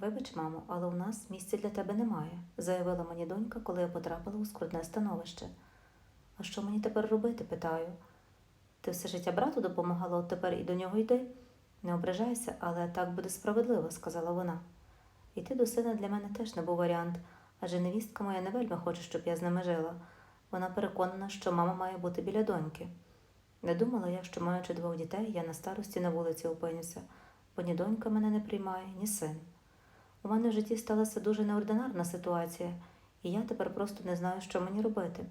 Вибач, мамо, але у нас місця для тебе немає, заявила мені донька, коли я потрапила у скрутне становище. А що мені тепер робити? питаю. Ти все життя брату допомагала, от тепер і до нього йди. Не ображайся, але так буде справедливо, сказала вона. Іти до сина для мене теж не був варіант, адже невістка моя не вельми хоче, щоб я з ними жила. Вона переконана, що мама має бути біля доньки. Не думала я, що маючи двох дітей, я на старості на вулиці опинюся, бо ні донька мене не приймає, ні син. У мене в житті сталася дуже неординарна ситуація, і я тепер просто не знаю, що мені робити.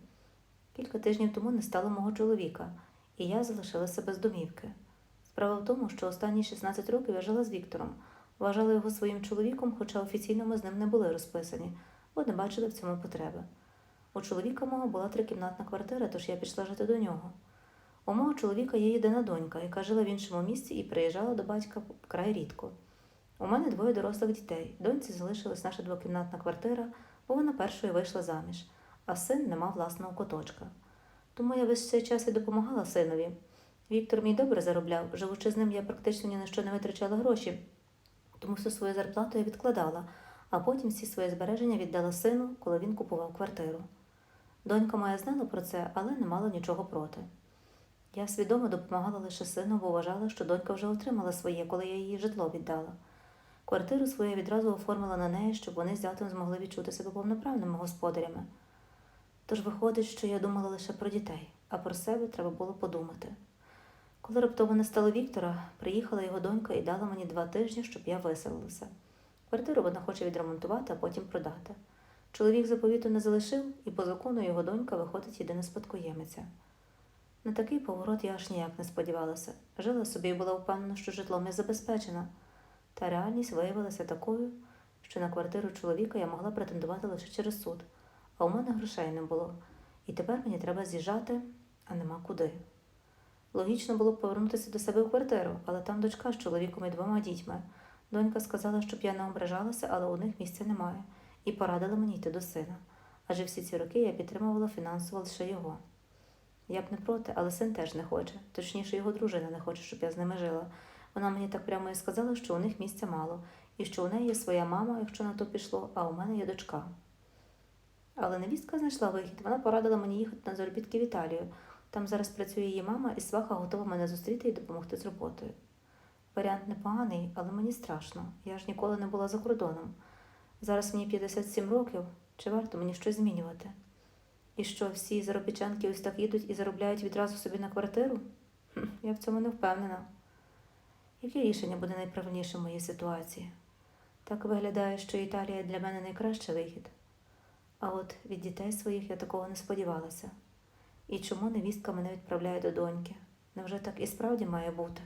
Кілька тижнів тому не стало мого чоловіка, і я залишилася без домівки. Справа в тому, що останні 16 років я жила з Віктором, вважала його своїм чоловіком, хоча офіційно ми з ним не були розписані, бо не бачили в цьому потреби. У чоловіка мого була трикімнатна квартира, тож я пішла жити до нього. У мого чоловіка є єдина донька, яка жила в іншому місті і приїжджала до батька вкрай рідко. У мене двоє дорослих дітей. Доньці залишилась наша двокімнатна квартира, бо вона першою вийшла заміж, а син не мав власного куточка. Тому я весь цей час і допомагала синові. Віктор мій добре заробляв, живучи з ним, я практично ні на що не витрачала гроші, тому всю свою зарплату я відкладала, а потім всі свої збереження віддала сину, коли він купував квартиру. Донька моя знала про це, але не мала нічого проти. Я свідомо допомагала лише сину, бо вважала, що донька вже отримала своє, коли я її житло віддала. Квартиру свою відразу оформила на неї, щоб вони з зятем змогли відчути себе повноправними господарями. Тож виходить, що я думала лише про дітей, а про себе треба було подумати. Коли раптово не стало Віктора, приїхала його донька і дала мені два тижні, щоб я виселилася. Квартиру вона хоче відремонтувати, а потім продати. Чоловік заповіту не залишив, і по закону його донька виходить єдина спадкоємиця. На такий поворот я аж ніяк не сподівалася. Жила собі і була впевнена, що житлом я забезпечена. Та реальність виявилася такою, що на квартиру чоловіка я могла претендувати лише через суд, а у мене грошей не було. І тепер мені треба з'їжджати, а нема куди. Логічно було б повернутися до себе в квартиру, але там дочка з чоловіком і двома дітьми. Донька сказала, щоб я не ображалася, але у них місця немає, і порадила мені йти до сина. Адже всі ці роки я підтримувала фінансово лише його. Я б не проти, але син теж не хоче. Точніше, його дружина не хоче, щоб я з ними жила. Вона мені так прямо і сказала, що у них місця мало, і що у неї є своя мама, якщо на то пішло, а у мене є дочка. Але невістка знайшла вихід. Вона порадила мені їхати на заробітки в Італію. Там зараз працює її мама, і сваха готова мене зустріти і допомогти з роботою. Варіант непоганий, але мені страшно. Я ж ніколи не була за кордоном. Зараз мені 57 років, чи варто мені щось змінювати? І що, всі заробітчанки ось так їдуть і заробляють відразу собі на квартиру? Я в цьому не впевнена. Яке рішення буде найправильніше в моїй ситуації? Так виглядає, що Італія для мене найкращий вихід. А от від дітей своїх я такого не сподівалася. І чому невістка мене відправляє до доньки? Невже так і справді має бути?